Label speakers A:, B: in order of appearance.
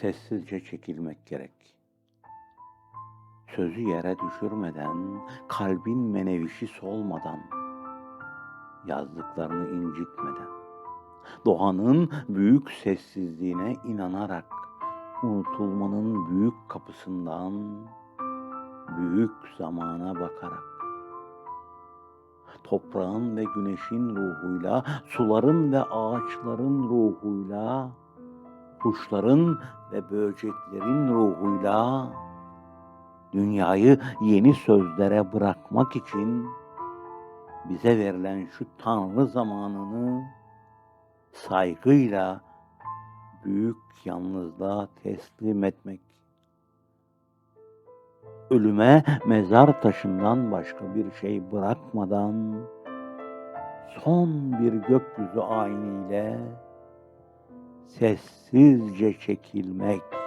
A: sessizce çekilmek gerek. Sözü yere düşürmeden, kalbin menevişi solmadan, yazdıklarını incitmeden, doğanın büyük sessizliğine inanarak, unutulmanın büyük kapısından, büyük zamana bakarak, toprağın ve güneşin ruhuyla, suların ve ağaçların ruhuyla, kuşların ve böceklerin ruhuyla dünyayı yeni sözlere bırakmak için bize verilen şu Tanrı zamanını saygıyla büyük yalnızlığa teslim etmek. Ölüme mezar taşından başka bir şey bırakmadan son bir gökyüzü ayiniyle sessizce çekilmek.